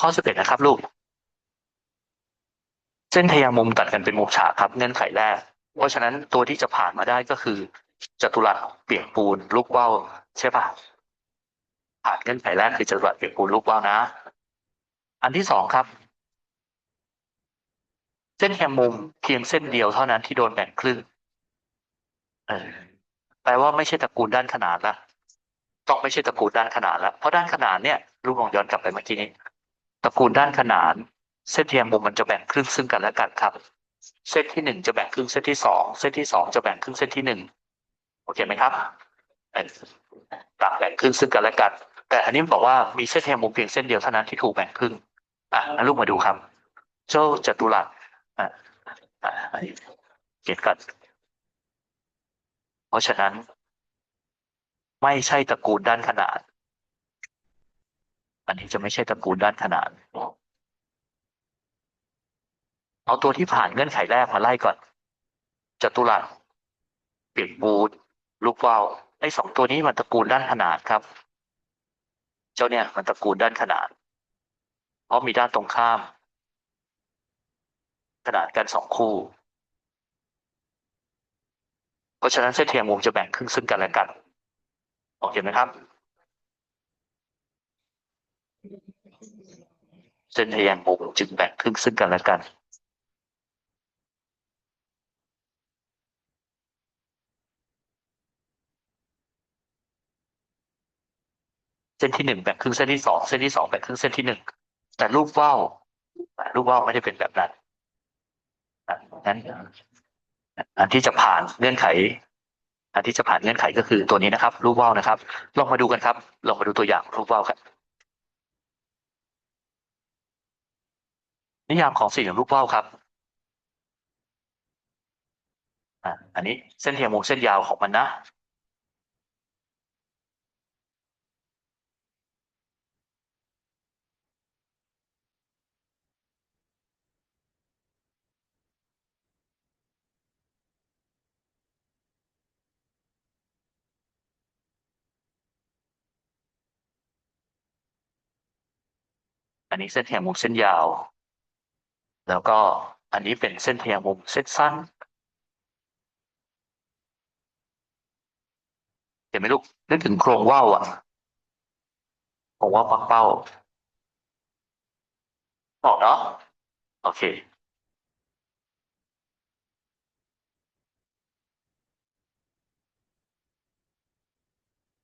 ข้อสิบเอ็ดนะครับ ลูก เส้นทยางมุมตัดกันเป็นมุมฉากครับ เงื่อนไขแรก เพราะฉะนั้นตัวที่จะผ่านมาได้ก็คือจัตุรัสเปียกปูนลูกว่าวใช่ปะผ่านเงื่อนไขแรกคือจัตุรัสเปียกปูนลูกว่าวนะ อันที่สองครับ เส้นแคมมุมเพียงเส้นเดียวเท่านั้นที่โดนแบ่งครึ่งเออแปลว่าไม่ใช่ตระกูลด้านขนานละต้องไม่ใช่ตระกูลด้านขนานละเพราะด้านขนานเนี่ยลูกลองย้อนกลับไปเมื่อกี้นี้ ตระกูลด้านขนาน เส้นเทียมมุมมันจะแบ่งครึ่งซึ่งกันและกันครับ เส้นที่หนึ่งจะแบ่งครึ่งเส้นที่สองเส้นที่สองจะแบ่งครึ่งเส้นที่หนึ่งโอเคไหมครับอ่อต่างแบ่งครึ่งซึ่งกันและกัน แต่อันนี้บอกว่ามีเส้นเทียมมุมเพียงเส้นเดียวเท่านั้นที่ถูกแบ่งครึ่งอะงั้นลูกมาดูครับ เจ้าจัตุรัสอะอะอันนี้เก็ตกันเพราะฉะนั้น ไม่ใช่ตระกูลด้านขนาน อันนี้จะไม่ใช่ตระกูลด้านขนานเอาตัวที่ผ่านเงื่อนไขแรกมาไล่ก่อนจัตุรัสเปียกบูดลูกวาวไอ้สองตัวนี้มันตระกูลด้านขนานครับ เจ้าเนี่ยมันตระกูลด้านขนานเพราะมีด้านตรงข้าม ขนาดกันสองคู่ เพราะฉะนั้นเส้นเทียมมุมจะแบ่งครึ่งซึ่งกันและกัน โอเคไหมครับ เส้นทียมมุมจึงแบ่งครึ่งซึ่งกันและกันเส้นที่หนึ่งแบ่งครึ่งเส้นที่สองเส้นที่สองแบ่งครึ่งเส้นที่หนึ่งแต่รูปว่าวรูปว่าวไม่ได้เป็นแบบนั้นนั้นอันที่จะผ่านเงื่อนไข อันที่จะผ่านเงื่อนไขก็คือตัวนี้นะครับ รูปว่าวนะครับ ลองมาดูกันครับ ลองมาดูตัวอย่างรูปว่าวครับ นิยามของสี่เหลี่ยมรูปว่าวครับอะอันนี้เส้นเทียมมุมเส้นยาวของมันนะ อันนี้เส้นเทียมมุมเส้นยาว แล้วก็อันนี้เป็นเส้นเทียมมุมเส้นสั้นเห็นไหมลูกนึกถึงโครงว่าวอะโครงว่าวปักเป้าออกเนาะโอเค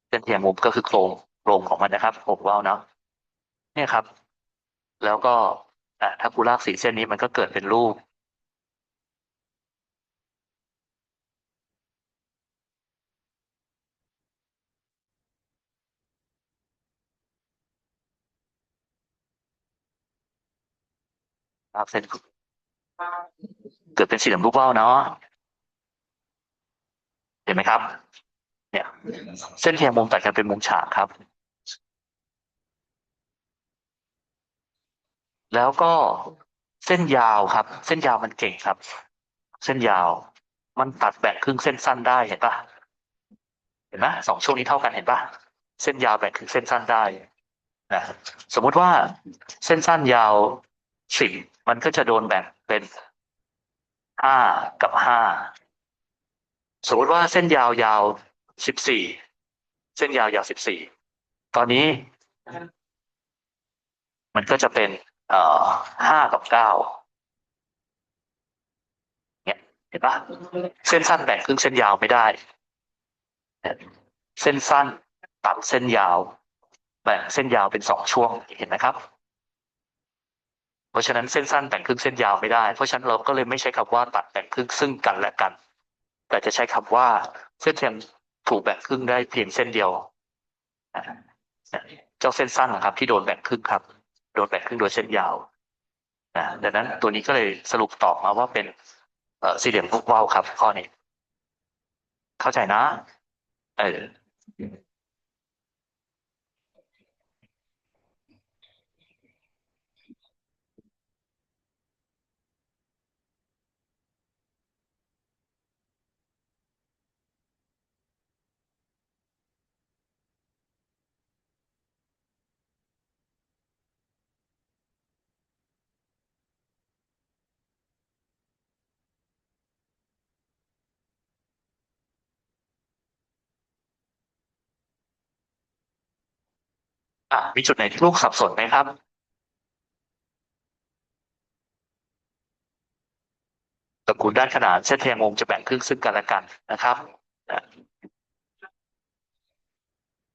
เส้นเทียมมุมก็คือโครงโครงของมันนะครับโครงว่าวเนาะเนี่ยครับ แล้วก็ อะถ้ากูลากสีเส้นนี้มันก็เกิดเป็นรูป ลากเส้นเกิดเป็นสี่เหลี่ยมรูปว่าวเนาะเห็นไหมครับ เนี่ย เส้นเทียมมุมตัดกันเป็นมุมฉากครับ แล้วก็เส้นยาวครับ เส้นยาวมันเก่งครับ เส้นยาว มันตัดแบ่งครึ่งเส้นสั้นได้เห็นปะเห็นไหมสองช่วงนี้เท่ากันเห็นปะเส้นยาวแบ่งครึ่งเส้นสั้นได้นะสมมุติว่าเส้นสั้นยาวสิบมันก็จะโดนแบ่งเป็นห้ากับห้าสมมติว่าเส้นยาวยาวสิบสี่เส้นยาวยาวสิบสี่ตอนนี้ มันก็จะเป็น เอ่อห้ากับเก้าเนี่ยเห็นปะเส้นสั้นแบ่งครึ่งเส้นยาวไม่ได้ เส้นสั้นตัดเส้นยาว แบ่งเส้นยาวเป็นสองช่วงเห็นไหมครับ เพราะฉะนั้นเส้นสั้นแบ่งครึ่งเส้นยาวไม่ได้ เพราะฉะนั้นเราก็เลยไม่ใช้คำว่าตัดแบ่งครึ่งซึ่งกันและกัน แต่จะใช้คำว่าเส้นเทียมถูกแบ่งครึ่งได้เพียงเส้นเดียวเจ้าเส้นสั้นนะครับ ที่โดนแบ่งครึ่งครับ โดนแบ่งครึ่งโดยเส้นยาวนะดังนั้นตัวนี้ก็เลยสรุปตอบมาว่าเป็นสี่เหลี่ยมลูกว่าวครับ ข้อนี้ เข้าใจนะ เออ อะมีจุดไหนที่ลูกสับสนไหมครับ ตระกูลด้านขนานเส้นทางวงจะแบ่งครึ่งซึ่งกันและกันนะครับ